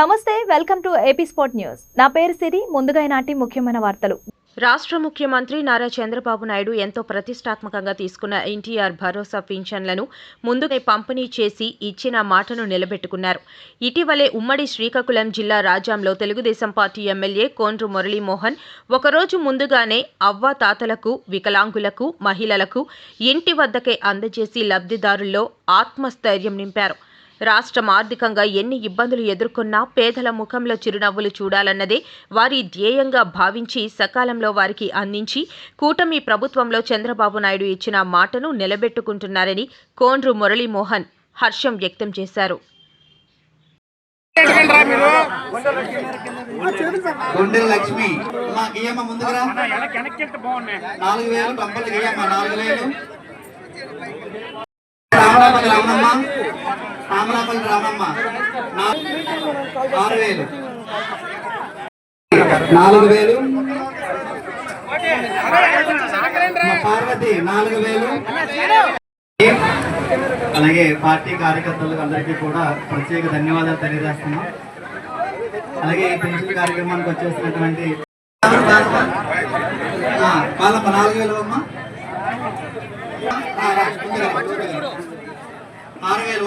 నమస్తే welcome to AP sport news. నా పేరు సిరి ముందుగా ఈనాటి ముఖ్యమైన వార్తలు. రాష్ట్ర ముఖ్యమంత్రి నారా చంద్రబాబు నాయుడు ఎంతో ప్రతిష్టాత్మకంగా తీసుకున్న ఎన్టీఆర్ భరోసా పింఛన్లను ముందుగా పంపిణీ చేసి ఇచ్చిన మాటను నిలబెట్టుకున్నారు. ఇటీవలే ఉమ్మడి శ్రీకాకుళం జిల్లా రాజాంలో తెలుగుదేశం పార్టీ ఎమ్మెల్యే కోండ్రు మురళీమోహన్ ఒకరోజు ముందుగానే అవ్వ తాతలకు వికలాంగులకు మహిళలకు ఇంటి వద్దకే అందజేసి లబ్ధిదారుల్లో ఆత్మస్థైర్యం నింపారు. రాష్ట్రం ఆర్థికంగా ఎన్ని ఇబ్బందులు ఎదుర్కొన్నా పేదల ముఖంలో చిరునవ్వులు చూడాలన్నదే వారి ధ్యేయంగా భావించి సకాలంలో వారికి అందించి కూటమి ప్రభుత్వంలో చంద్రబాబు నాయుడు ఇచ్చిన మాటను నిలబెట్టుకుంటున్నారని కోండ్రు మురళీమోహన్ హర్షం వ్యక్తం చేశారు. గుండెల లక్ష్మి మా గీయమ్మ ముందుకురా. నాలుగు వేలు కంపలు గీయమ్మ నాలుగు వేలు. రామరాపల్లి రామమ్మ రామరాపల్లి రామమ్మ ఆరు వేలు. నాలుగు వేలు. పార్వతి నాలుగు వేలు. అలాగే పార్టీ కార్యకర్తలకు అందరికీ కూడా ప్రత్యేక ధన్యవాదాలు తెలియజేస్తున్నాం. అలాగే ఈ పెన్షన్ కార్యక్రమానికి వచ్చేసినటువంటి ఆ, పాలమ్మ నాలుగు వేలు అమ్మ ఆ, రా, ముందుగా రా, ముందుగా రా. ఆరు వేలు